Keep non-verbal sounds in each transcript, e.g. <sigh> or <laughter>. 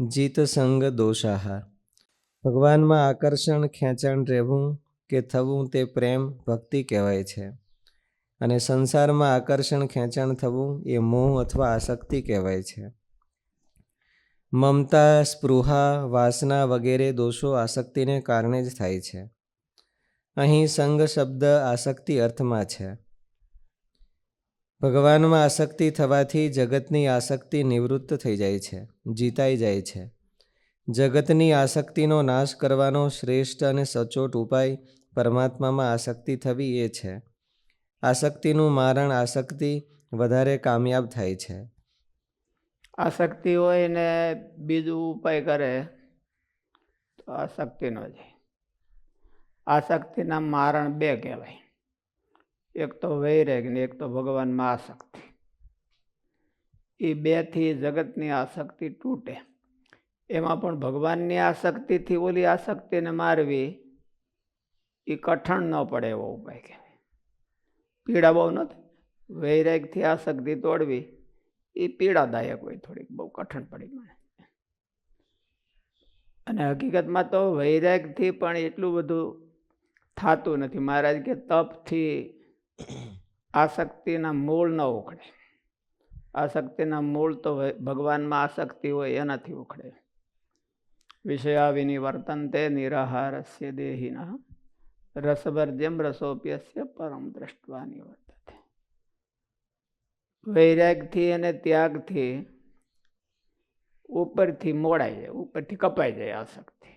જીત સંગ દોષાહાર ભગવાનમાં આકર્ષણ, ખેંચાણ રહેવું કે થવું તે પ્રેમ, ભક્તિ કહેવાય છે. અને સંસારમાં આકર્ષણ, ખેંચાણ થવું એ મોહ અથવા આસક્તિ કહેવાય છે. મમતા, સ્પૃહા, વાસના વગેરે દોષો આસક્તિને કારણે જ થાય છે. અહીં સંગ, શબ્દ આસક્તિ અર્થમાં છે. ભગવાનમાં આસક્તિ થવાથી જગતની આસક્તિ નિવૃત્ત થઈ જાય છે, જીતાઈ જાય છે. જગતની આસક્તિનો નાશ કરવાનો શ્રેષ્ઠ અને સચોટ ઉપાય પરમાત્મામાં આસક્તિ થવી એ છે. આસક્તિનું મારણ આસક્તિ વધારે કામયાબ થાય છે. આસક્તિ હોય ને બીજું ઉપાય કરે, તો આસક્તિનો જાય આસક્તિના મારણ બે કહેવાય. એક તો વૈરાગ ને એક તો ભગવાનમાં આસક્તિ. એ બેથી જગતની આસક્તિ તૂટે. એમાં પણ ભગવાનની આસક્તિથી ઓલી આસક્તિને મારવી એ કઠણ ન પડે એવો ઉપાય કહેવાય. પીડા બહુ નથી વૈરાગથી આસક્તિ તોડવી એ પીડાદાયક હોય થોડીક, બહુ કઠણ પડી મને અને હકીકતમાં તો વૈરાગથી પણ એટલું બધું થતું નથી. મહારાજ કે તપથી આસક્તિના મૂળ ન ઉખડે. આસક્તિના મૂળ તો ભગવાનમાં આસક્તિ હોય એનાથી ઉખડે. વિષયાવિની વર્તનતે નિરાહારસ્ય દેહિના. રસભર્જ્યમ રસોપ્યસ્ય પરમ દ્રષ્ટવાની વર્તતે વૈરાગથી અને ત્યાગથી ઉપરથી મોડાઈ જાય, ઉપરથી કપાઈ જાય આસક્તિ.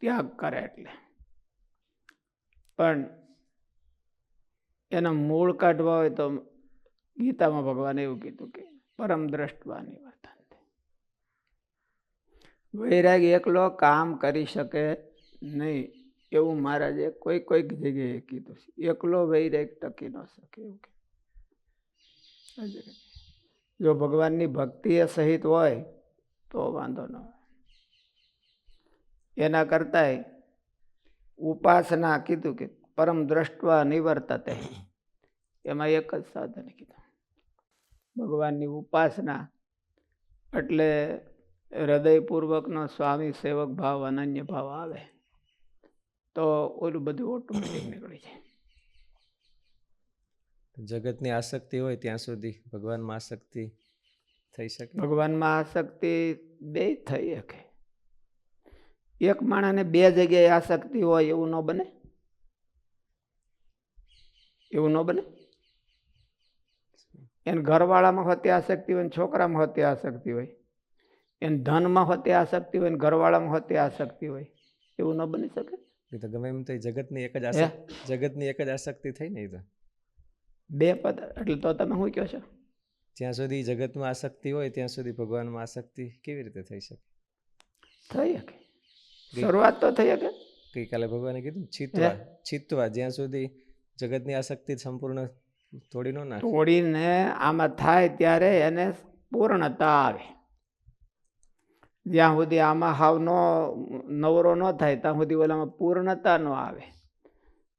ત્યાગ કરે એટલે. પણ એના મૂળ કાઢવા હોય તો ગીતામાં ભગવાને એવું કીધું કે પરમ દ્રષ્ટવાની વર્તન વૈરાગ એકલો કામ કરી શકે નહીં એવું મહારાજે કોઈ કોઈક જગ્યાએ કીધું છે. એકલો વૈરાગ ટકી ન શકે એવું કે જો ભગવાનની ભક્તિ એ સહિત હોય તો વાંધો ન હોય એના કરતાંય ઉપાસના કીધું કે પરમ દ્રષ્ટવા નિવર્તતે. એમાં એક જ સાધન કીધું. ભગવાનની ઉપાસના એટલે હૃદયપૂર્વકનો સ્વામી સેવક ભાવ અનન્ય ભાવ આવે. તો ઓલું બધું ઓટોમેટિક નીકળી જાય. જગતની આસક્તિ હોય ત્યાં સુધી ભગવાનમાં આસક્તિ થઈ શકે? ભગવાનમાં આસક્તિ બે થઈ શકે. એક માણસને બે જગ્યાએ આસક્તિ હોય એવું ન બને. એવું ન બને? એને ઘરવાળામાં હોતી આસક્તિ હોય ને છોકરામાં હોતી આસક્તિ હોય. એને ધનમાં હોતી આસક્તિ હોય ને ઘરવાળામાં હોતી આસક્તિ હોય. એવું ન બની શકે? એ તો ગમે એમ તો જગતની એક જ? જગતની એક જ આસક્તિ થઈ ને એ તો. બે પદ એટલે તો તમે શું કહો છો? જ્યાં સુધી જગતમાં આસક્તિ હોય ત્યાં સુધી ભગવાનમાં આસક્તિ કેવી રીતે થઈ શકે? થઈ શકે. શરૂઆત તો થઈ શકે. ગઈકાલે ભગવાને કીધું છીતવા છીતવા. જ્યાં સુધી જગતની આસક્તિ સંપૂર્ણ તોડી ન તોડીને આમાં થાય ત્યારે એને પૂર્ણતા આવે. જ્યાં સુધી આમાં હાવ નો, નવરો ન થાય, ત્યાં સુધી ઓલામાં પૂર્ણતા ન આવે.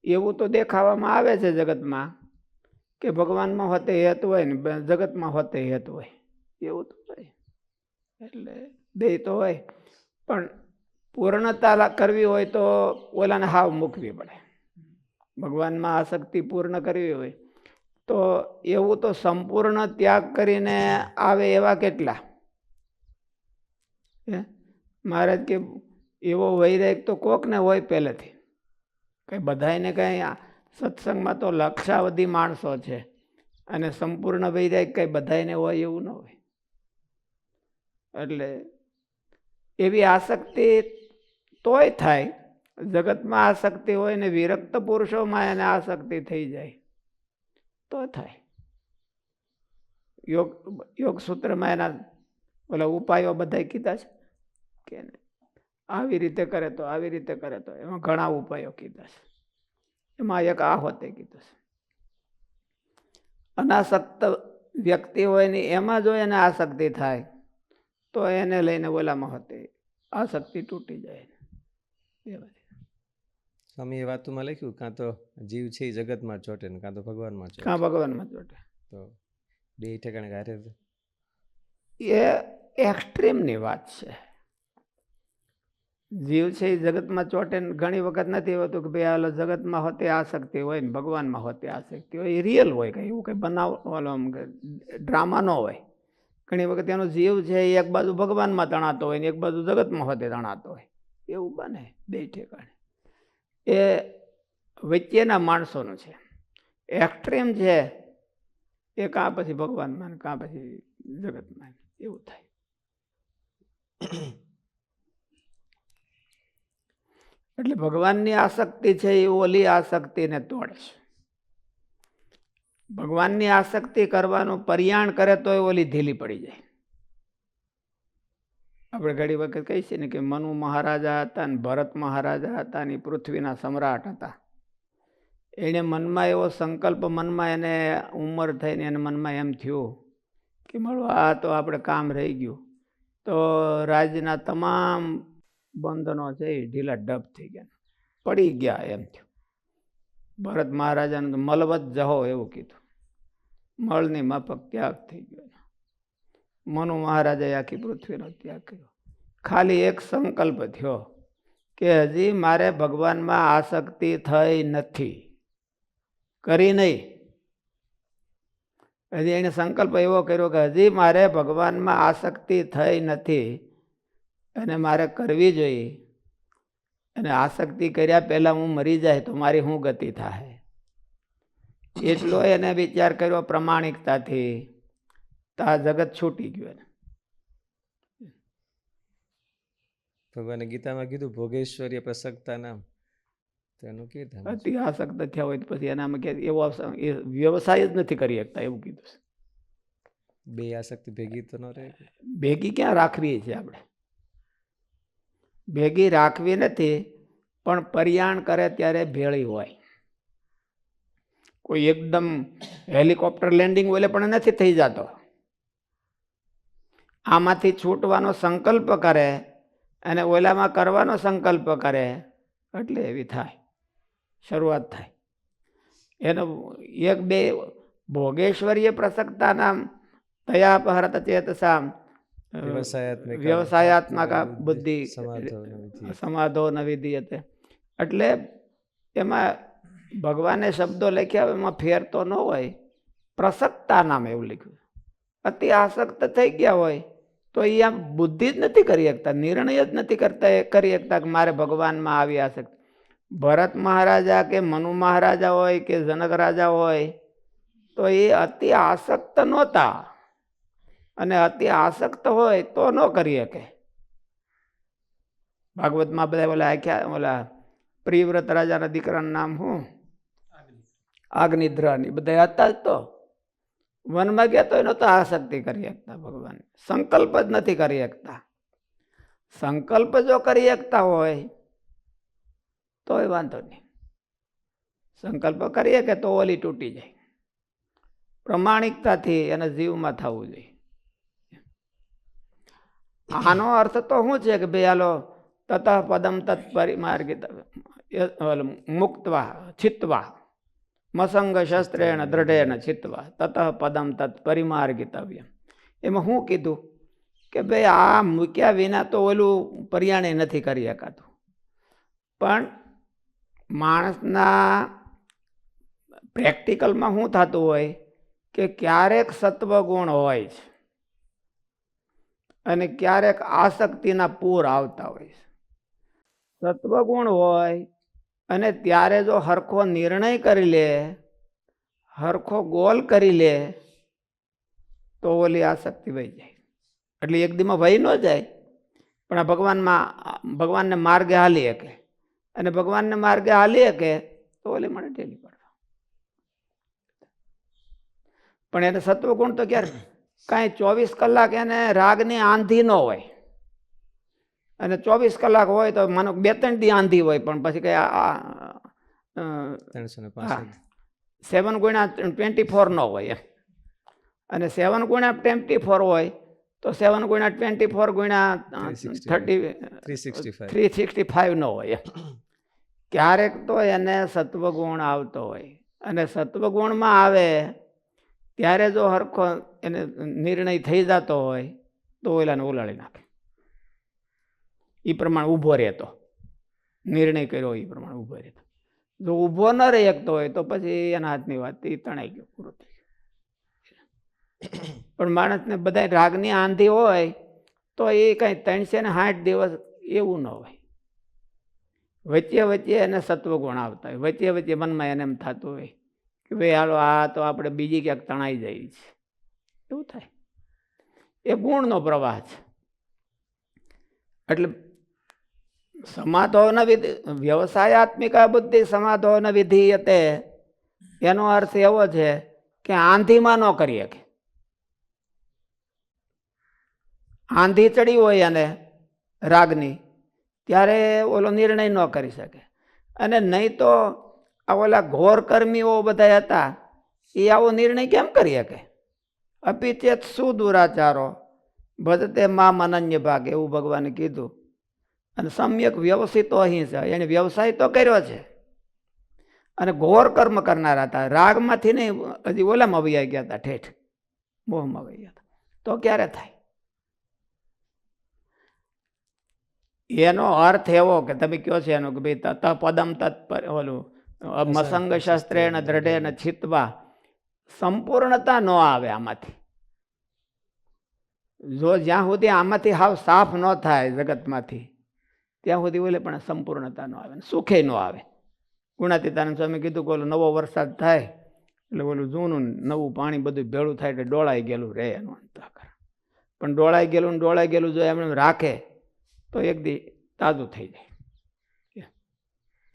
એવું તો દેખાવામાં આવે છે જગતમાં કે ભગવાનમાં હોતે હેત હોય ને જગતમાં હોતે હેત હોય. એવું તો હોય. એટલે બે તો હોય. પણ પૂર્ણતા કરવી હોય તો ઓલાને હાવ મૂકવી પડે. ભગવાનમાં આસક્તિ પૂર્ણ કરવી હોય, તો એવું તો સંપૂર્ણ ત્યાગ કરીને આવે એવા કેટલા? હે? મહારાજ કે એવો વૈરાગ તો કોકને હોય પહેલેથી. કંઈ બધાયને કંઈ સત્સંગમાં તો લક્ષાવધિ માણસો છે અને સંપૂર્ણ વૈરાગ કંઈ બધાયને હોય એવું ન હોય. એટલે એવી આસક્તિ તોય થાય જગતમાં આસક્તિ હોય ને વિરક્ત પુરુષોમાં એને આસક્તિ થઈ જાય. તો થાય. યોગ યોગ સૂત્રમાં એના ઓલા ઉપાયો બધા કીધા છે કે આવી રીતે કરે તો આવી રીતે કરે તો એમાં ઘણા ઉપાયો કીધા છે. એમાં એક આ હોતે કીધું છે. અનાસક્ત વ્યક્તિ હોય ને એમાં જો એને આસક્તિ થાય, તો એને લઈને ઓલામાં હોતે આસક્તિ તૂટી જાય. એ બધી સ્વામી એ વાતોમાં લખ્યું કાં તો જીવ છે એ જગતમાં ચોટે ને કાં તો ભગવાનમાં ચોટે. કાં ભગવાનમાં ચોટે. તો બે ઠેકાણે ગારે એ એક્સ્ટ્રીમની વાત છે. જીવ છે એ જગતમાં ચોટે ઘણી વખત નથી હોતું કે ભાઈ હાલો જગતમાં હોતે આસક્તિ હોય ને ભગવાનમાં હોતે આસક્તિ હોય એ રિયલ હોય કંઈ એવું કંઈ બનાવ ઓલો આમ ડ્રામા ન હોય. ઘણી વખત એનો જીવ છે એ એક બાજુ ભગવાનમાં તણાતો હોય ને એક બાજુ જગતમાં હોતે તણાતો હોય. એવું બને બે ઠેકાણે. એ વચ્ચેના માણસોનું છે. એક્સ્ટ્રીમ છે એ કાં પછી ભગવાન માન કાં પછી જગત માન એવું થાય. એટલે ભગવાનની આસક્તિ છે એ ઓલી આસક્તિને તોડે છે ભગવાનની આસક્તિ કરવાનું પર્યાણ કરે તો એ ઓલી ઢીલી પડી જાય. આપણે ઘણી વખત કહીએ છીએ ને કે મનુ મહારાજા હતા ને ભરત મહારાજા હતા ને પૃથ્વીના સમ્રાટ હતા. એણે મનમાં એવો સંકલ્પ, મનમાં એને ઉંમર થઈને એને મનમાં એમ થયું કે મળો, આ તો આપણે કામ રહી ગયું. તો રાજ્યના તમામ બંધનો છે એ ઢીલા ડબ થઈ ગયા. પડી ગયા એમ થયું. ભરત મહારાજાને મલવત જહો એવું કીધું. મળની માફક ત્યાગ થઈ ગયો. મનુ મહારાજાએ આખી પૃથ્વીનો ત્યાગ કર્યો. ખાલી એક સંકલ્પ થયો કે હજી મારે ભગવાનમાં આસક્તિ થઈ નથી. કરી નહીં. હજી એણે સંકલ્પ એવો કર્યો કે હજી મારે ભગવાનમાં આસક્તિ થઈ નથી અને મારે કરવી જોઈએ. અને આસક્તિ કર્યા પહેલાં હું મરી જાય તો મારી શું ગતિ થાય? એટલો એને વિચાર કર્યો પ્રમાણિકતાથી. તો આ જગત છૂટી ગયું એને. ભગવાને ગીતામાં કીધું ભોગેશ્વર્ય પ્રસક્તા નામ. તો એનું કે અતિ આસક્ત થયા હોય તો પછી એનામાં કે એવો એ વ્યવસાય જ નથી કરી શકતા એવું કીધું છે. બે આસક્તિ ભેગી તો ન રહે ભેગી ક્યાં રાખવી છે આપણે? ભેગી રાખવી નથી પણ પર્યાણ કરે ત્યારે ભેળી હોય. કોઈ એકદમ હેલિકોપ્ટર લેન્ડિંગ ઓલે પણ નથી થઈ જતો. આમાંથી છૂટવાનો સંકલ્પ કરે અને ઓલામાં કરવાનો સંકલ્પ કરે એટલે એવી થાય. શરૂઆત થાય. એનો એક બે ભોગેશ્વરીય પ્રસક્તાના તયા ભારત ચેતસા વ્યવસાયાત્મિક વ્યવસાયાત્મક બુદ્ધિ સમાધો. ન વિધિયતે એટલે એમાં ભગવાને શબ્દો લખ્યા એમાં ફેર તો ન હોય. પ્રસક્તા નામ એવું લખ્યું. અતિ આસક્ત થઈ ગયા હોય. તો એ આમ બુદ્ધિ જ નથી કરી શકતા નિર્ણય જ નથી કરતા કરી શકતા કે મારે ભગવાનમાં આવી આસક્ત ભરત મહારાજા કે મનુ મહારાજા હોય કે જનક રાજા હોય તો એ અતિ આસક્ત નહોતા. અને અતિ આસક્ત હોય તો ન કરી શકે. ભાગવતમાં બધા ઓલા આખ્યા ઓલા પ્રિયવ્રત રાજાના દીકરાનું નામ શું? આગનિદ્રાની. બધા હતા જ તો. વનમાં ગયા તો નહોતા આસક્તિ કરી શકતા ભગવાન. સંકલ્પ જ નથી કરી શકતા. સંકલ્પ જો કરી શકતા હોય તો એ વાંધો નહીં. સંકલ્પ કરીએ કે તો ઓલી તૂટી જાય. પ્રમાણિકતાથી એને જીવમાં થવું જોઈએ. આનો અર્થ તો શું છે કે ભાઈ, હાલો તત પદમ તત્ માર્ગ મુક્તવા છિત્વા મસંગ શસ્ત્રેણ દ્રઢેણ છિત્વા તત પદમ તત્ પરિમાર્ગિતવ્ય એમાં શું કીધું કે ભાઈ આ મૂક્યા વિના તો ઓલું પર્યાણે નથી કરી શકાતું પણ માણસના પ્રેક્ટિકલમાં શું થતું હોય કે ક્યારેક સત્વગુણ હોય છે અને ક્યારેક આસક્તિના પૂર આવતા હોય છે સત્વગુણ હોય અને ત્યારે જો હરખો નિર્ણય કરી લે, હરખો ગોલ કરી લે, તો ઓલી આસક્તિ વહી જાય. એટલે એક દીમાં વહી ન જાય, પણ આ ભગવાનમાં, ભગવાનને માર્ગે હાલી શકે. અને ભગવાનને માર્ગે હાલી શકે, તો ઓલી મને ઢેલી પડવા. પણ એને સત્વગુણ તો ક્યારે કાંઈ ચોવીસ કલાક એને રાગની આંધી ન હોય. અને ચોવીસ કલાક હોય તો માનો બે ત્રણ દી આંધી હોય પણ પછી કઈ પાસઠ. સેવન ગુણ્યા ટ્વેન્ટી ફોર ન હોય એમ. અને સેવન ગુણ્યા ટ્વેન્ટી ફોર હોય તો સેવન ગુણ્યા ટ્વેન્ટી ફોર ગુણ્યા 365. Thirty three sixty five. Three sixty five ન હોય ક્યારેક તો એને સત્વગુણ આવતો હોય. અને સત્વગુણમાં આવે ત્યારે જો હરખો એને નિર્ણય થઈ જતો હોય તો ઓલાને ઉલાળી નાખે. એ પ્રમાણે ઊભો રહેતો. નિર્ણય કર્યો એ પ્રમાણે ઊભો રહેતો. જો ઊભો ન રહી શકતો હોય તો પછી એના હાથની વાત એ તણાઈ ગયો, પૂરો થઈ ગયો. પણ માણસને બધા રાગની આંધી હોય તો એ કાંઈ ત્રણસો ને સાઠ દિવસ એવું ન હોય. વચ્ચે વચ્ચે એને સત્વગુણ આવતા હોય. વચ્ચે વચ્ચે મનમાં એને એમ થતું હોય કે ભાઈ હાલો, આ તો આપણે બીજી ક્યાંક તણાઈ જાય છે. એવું થાય. એ ગુણનો પ્રવાહ છે. એટલે સમાધોન વિધિ વ્યવસાયાત્મિકા બુદ્ધિ સમાધોન વિધીયતે એનો અર્થ એવો છે કે આંધીમાં ન કરી શકે. આંધી ચડી હોય એને રાગની, ત્યારે ઓલો નિર્ણય ન કરી શકે. અને નહીં તો આ ઓલા ઘોર કર્મીઓ બધા હતા, એ આવો નિર્ણય કેમ કરી શકે? અપિચેત શું દુરાચારો ભજતે મા અનન્ય ભાગ એવું ભગવાને કીધું. અને સમ્યક વ્યવસ્થિતો અહિંસા એને વ્યવસાય તો કર્યો છે. અને ઘોર કર્મ કરનારા હતા. રાગમાંથી નહીં હજી ઓલામાં વૈયા ગયા હતા ઠેઠ. મોહમાં વૈયા હતા. તો ક્યારે થાય? એનો અર્થ એવો કે તમે કયો છે એનો કે ભાઈ તત પદમ તત્પર ઓલું મસંગ શસ્ત્રેણ દ્રઢેન છીતવા. સંપૂર્ણતા ન આવે આમાંથી. જો જ્યાં સુધી આમાંથી હાવ સાફ ન થાય જગતમાંથી ત્યાં સુધી બોલે પણ સંપૂર્ણતા ન આવે સુખે ન આવે. ગુણાતીતાનંદ સ્વામી કીધું કે ઓલું નવો વરસાદ થાય એટલે ઓલું જૂનું નવું પાણી બધું ભેળું થાય એટલે ડોળાઈ ગયેલું રહે એનું અંતઃકરણ પણ ડોળાઈ ગયેલું ને ડોળાઈ ગયેલું જો એમણે રાખે તો એક દી તાજું થઈ જાય.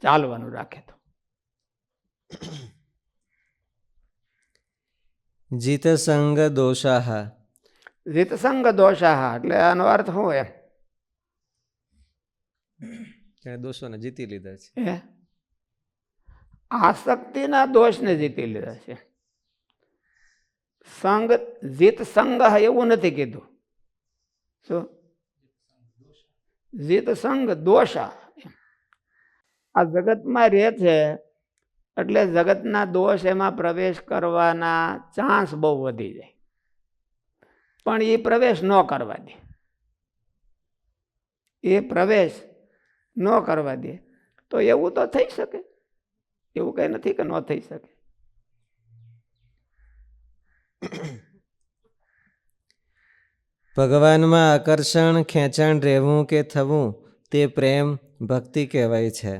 ચાલવાનું રાખે તો. જીતસંગ દોષાહ. જીતસંગ દોષાહ એટલે આનો અર્થ શું એમ? એણે દોષોને જીતી લીધા છે. આસક્તિના દોષને જીતી લીધા છે. સંગ, જીત સંગ એવું નથી કીધું. શું? જીત સંગ દોષા આ જગતમાં રહે છે એટલે જગતના દોષ એમાં પ્રવેશ કરવાના ચાન્સ બહુ વધી જાય. પણ એ પ્રવેશ ન કરવા દે. એ પ્રવેશ ન કરવા દે. તો એવું તો થઈ શકે. એવું કંઈ નથી કે ન થઈ શકે. <coughs> ભગવાનમાં આકર્ષણ, ખેંચાણ રહેવું કે થવું તે પ્રેમ, ભક્તિ કહેવાય છે.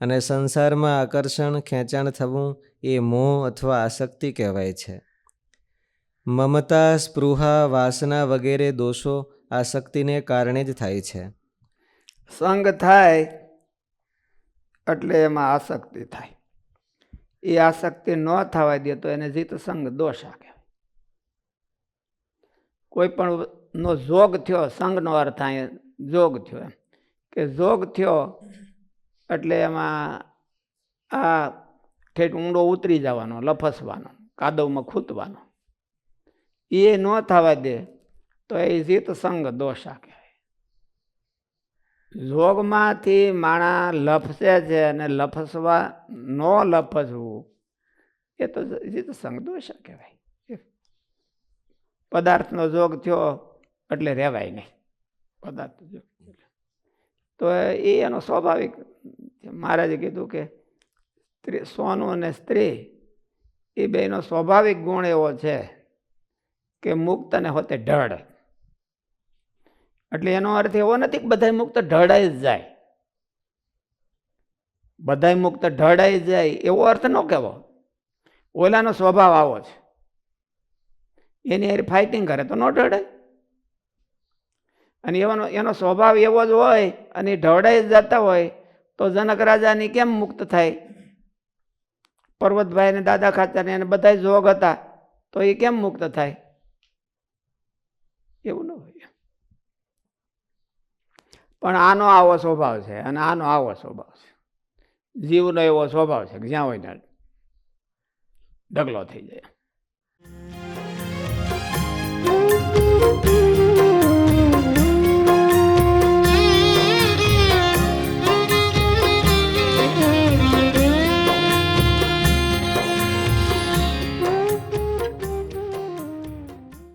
અને સંસારમાં આકર્ષણ, ખેંચાણ થવું એ મોહ અથવા આસક્તિ કહેવાય છે. મમતા, સ્પૃહા, વાસના વગેરે દોષો આસક્તિને કારણે જ થાય છે. સંગ થાય એટલે એમાં આસક્તિ થાય. એ આસક્તિ ન થવા દે તો એને જીત સંગ દોષ કહેવાય કોઈ પણ નો જોગ થયો, સંગનો અર્થ અહીંયા જોગ થયો એમ. કે જોગ થયો એટલે એમાં આ ઠેઠ ઊંડો ઉતરી જવાનો, લફસવાનો, કાદવમાં ખૂતવાનો. એ ન થવા દે તો એ જીત સંગ દોષ કહેવાય જોગમાંથી માણા લફસે છે અને લફસવા ન લફસવું એ તો એ તો દોષા કહેવાય. પદાર્થનો જોગ થયો એટલે રહેવાય નહીં. પદાર્થ જોગ તો એ એનો સ્વાભાવિક. મહારાજે કીધું કે સ્ત્રી, સોનું અને સ્ત્રી, એ બેનો સ્વાભાવિક ગુણ એવો છે કે મુક્ત અને હોતે ઢળ. એટલે એનો અર્થ એવો નથી કે બધા મુક્ત ઢળાઈ જ જાય. બધા મુક્ત ઢળાઈ જાય, એવો અર્થ ન કહેવો. ઓલાનો સ્વભાવ આવો છે. એની હારે ફાઇટિંગ કરે તો ન ઢળાય. અને એવાનો, એનો સ્વભાવ એવો જ હોય અને ઢળાઈ જતા હોય, તો જનક રાજાની કેમ મુક્ત થાય? પર્વતભાઈ અને દાદા ખાચાને અને બધા જોગ હતા, તો એ કેમ મુક્ત થાય? એવું ન હોય. પણ આનો આવો સ્વભાવ છે અને આનો આવો સ્વભાવ છે. જીવનો એવો સ્વભાવ છે કે જ્યાં હોય ત્યાં ઢગલો થઈ જાય.